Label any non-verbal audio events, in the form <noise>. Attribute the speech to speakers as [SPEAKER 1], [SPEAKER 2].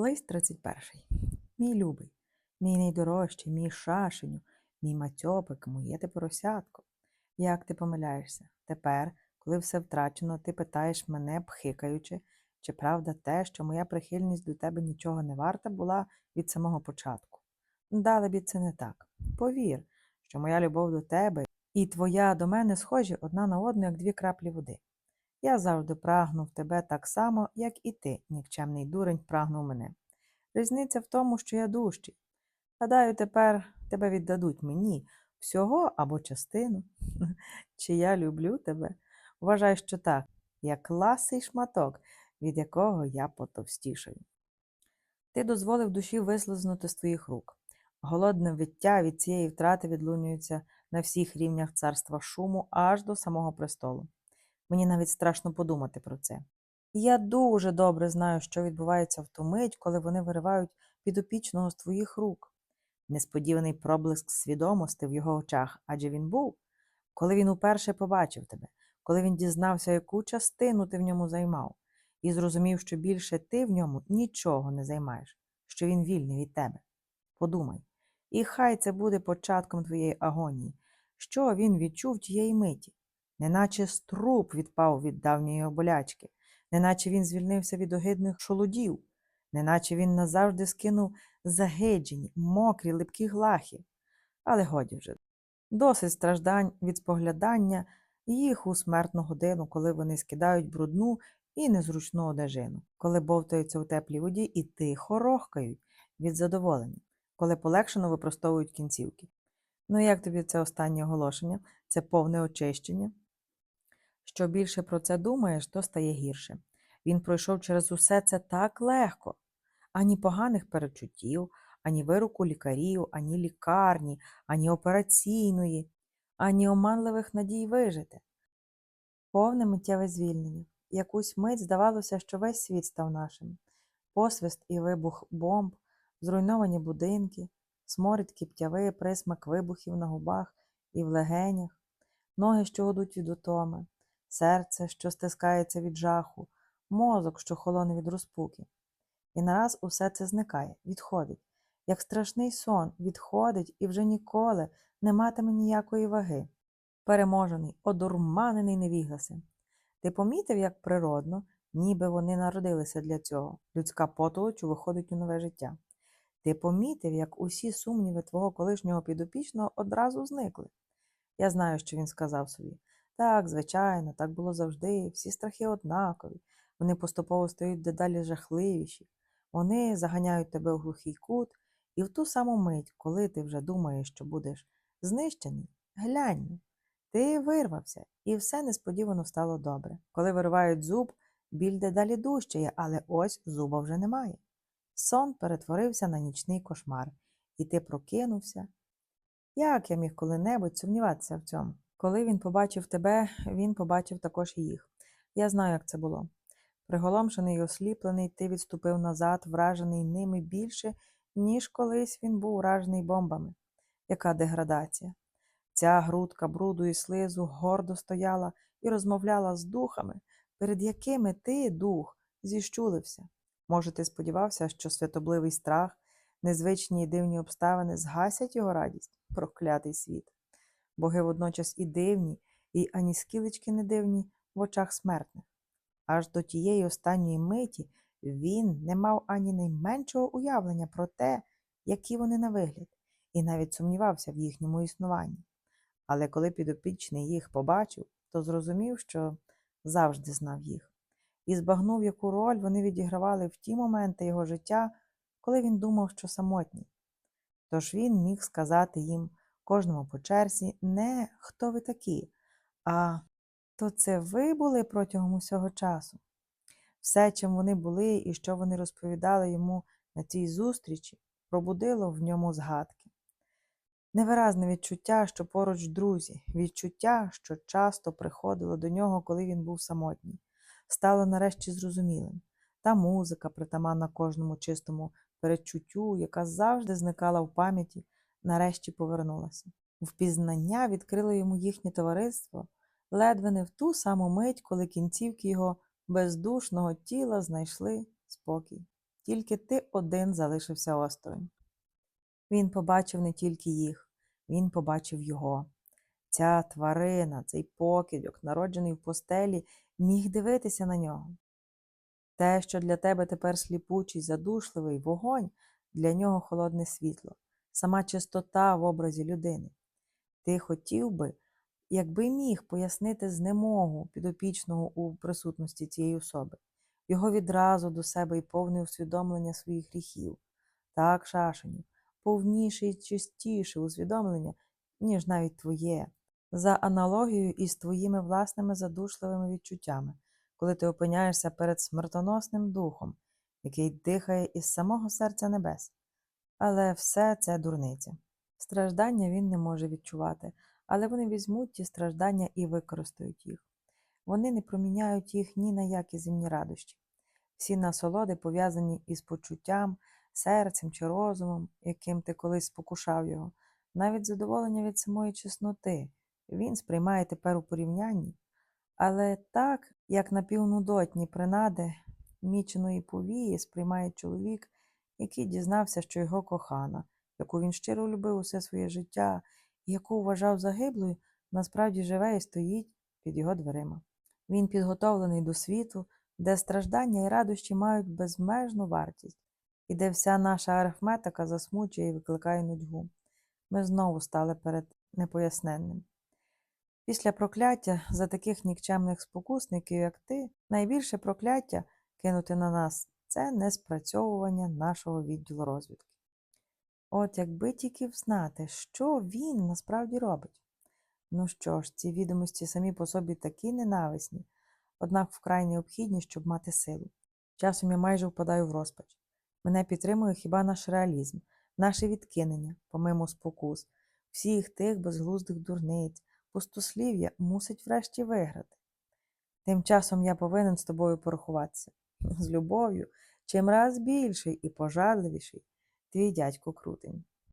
[SPEAKER 1] Лист 31. Мій любий, мій найдорожчий, мій шашеню, мій матьопик, моє ти поросятко. Як ти помиляєшся? Тепер, коли все втрачено, ти питаєш мене, пхикаючи, чи правда те, що моя прихильність до тебе нічого не варта була від самого початку. Далебі це не так. Повір, що моя любов до тебе і твоя до мене схожі одна на одну, як дві краплі води. Я завжди прагнув тебе так само, як і ти, нікчемний дурень, прагнув мене. Різниця в тому, що я дужчий. Гадаю, тепер тебе віддадуть мені всього або частину. <laughs> Чи я люблю тебе? Вважай, що так, як ласий шматок, від якого я потовстішаю. Ти дозволив душі вислизнути з твоїх рук. Голодне виття від цієї втрати відлунюється на всіх рівнях царства шуму аж до самого престолу. Мені навіть страшно подумати про це. Я дуже добре знаю, що відбувається в ту мить, коли вони виривають підопічного з твоїх рук. Несподіваний проблиск свідомості в його очах, адже він був, коли він уперше побачив тебе, коли він дізнався, яку частину ти в ньому займав, і зрозумів, що більше ти в ньому нічого не займаєш, що він вільний від тебе. Подумай, і хай це буде початком твоєї агонії, що він відчув тієї миті неначе струп відпав від давньої болячки, неначе він звільнився від огидних шолудів, неначе він назавжди скинув загиджені, мокрі, липкі глахи. Але годі вже. Досить страждань від споглядання їх у смертну годину, коли вони скидають брудну і незручну одежину, коли бовтаються у теплій воді і тихо рохкають від задоволення, коли полегшено випростовують кінцівки. Ну як тобі це останнє оголошення? Це повне очищення? Що більше про це думаєш, то стає гірше. Він пройшов через усе це так легко. Ані поганих перечуттів, ані вироку лікарів, ані лікарні, ані операційної, ані оманливих надій вижити. Повне миттєве звільнення. Якусь мить здавалося, що весь світ став нашим. Посвист і вибух бомб, зруйновані будинки, сморід кіптяви, присмак вибухів на губах і в легенях, ноги, що годуть від утоми, серце, що стискається від жаху, мозок, що холоне від розпуки. І нараз усе це зникає, відходить, як страшний сон, відходить і вже ніколи не матиме ніякої ваги. Переможений, одурманений невігласи. Ти помітив, як природно, ніби вони народилися для цього, людська потолочу виходить у нове життя. Ти помітив, як усі сумніви твого колишнього підопічного одразу зникли. Я знаю, що він сказав собі. Так, звичайно, так було завжди, всі страхи однакові, вони поступово стають дедалі жахливіші, вони заганяють тебе у глухий кут, і в ту саму мить, коли ти вже думаєш, що будеш знищений, глянь, ти вирвався, і все несподівано стало добре. Коли виривають зуб, біль дедалі дужчає, але ось зуба вже немає. Сон перетворився на нічний кошмар, і ти прокинувся. Як я міг коли-небудь сумніватися в цьому? Коли він побачив тебе, він побачив також і їх. Я знаю, як це було. Приголомшений і осліплений, ти відступив назад, вражений ними більше, ніж колись він був вражений бомбами. Яка деградація? Ця грудка бруду і слизу гордо стояла і розмовляла з духами, перед якими ти, дух, зіщулився. Може, ти сподівався, що святобливий страх, незвичні й дивні обставини згасять його радість, проклятий світ. Боги водночас і дивні, і ані скілечки не дивні в очах смертних. Аж до тієї останньої миті він не мав ані найменшого уявлення про те, які вони на вигляд, і навіть сумнівався в їхньому існуванні. Але коли підопічний їх побачив, то зрозумів, що завжди знав їх, і збагнув, яку роль вони відігравали в ті моменти його життя, коли він думав, що самотній. Тож він міг сказати їм кожному по черзі не хто ви такі, а то це ви були протягом усього часу. Все, чим вони були і що вони розповідали йому на цій зустрічі, пробудило в ньому згадки. Невиразне відчуття, що поруч друзі, відчуття, що часто приходило до нього, коли він був самотній, стало нарешті зрозумілим. Та музика, притаманна кожному чистому передчуттю, яка завжди зникала в пам'яті, нарешті повернулася. Впізнання відкрило йому їхнє товариство ледве не в ту саму мить, коли кінцівки його бездушного тіла знайшли спокій. тільки ти один залишився осторонь. Він побачив не тільки їх, він побачив його. Ця тварина, цей покидьок, народжений в постелі, міг дивитися на нього. Те, що для тебе тепер сліпучий, задушливий вогонь, для нього холодне світло, сама чистота в образі людини. Ти хотів би, якби міг пояснити знемогу підопічного у присутності цієї особи, його відразу до себе і повне усвідомлення своїх гріхів. Так, шашеню, повніше і чистіше усвідомлення, ніж навіть твоє, за аналогією із твоїми власними задушливими відчуттями, коли ти опиняєшся перед смертоносним духом, який дихає із самого серця небес. Але все це дурниця. Страждання він не може відчувати, але вони візьмуть ті страждання і використають їх. Вони не проміняють їх ні на які земні радощі. Всі насолоди пов'язані із почуттям, серцем чи розумом, яким ти колись спокушав його, навіть задоволення від самої чесноти, він сприймає тепер у порівнянні. Але так, як напівнудотні принади міченої повії сприймає чоловік, який дізнався, що його кохана, яку він щиро любив усе своє життя і яку вважав загиблою, насправді живе і стоїть під його дверима. Він підготовлений до світу, де страждання і радощі мають безмежну вартість, і де вся наша арифметика засмучує і викликає нудьгу. Ми знову стали перед непоясненним. Після прокляття за таких нікчемних спокусників, як ти, найбільше прокляття кинути на нас це неспрацьовування нашого відділу розвідки. От якби тільки взнати, що він насправді робить. Ну що ж, ці відомості самі по собі такі ненависні, однак вкрай необхідні, щоб мати силу. Часом я майже впадаю в розпач. Мене підтримує хіба наш реалізм, наше відкинення, помимо спокус, всіх тих безглуздих дурниць, пустослів'я мусить врешті виграти. Тим часом я повинен з тобою порахуватися. З любов'ю, чим раз більший і пожадливіший твій дядько крутень.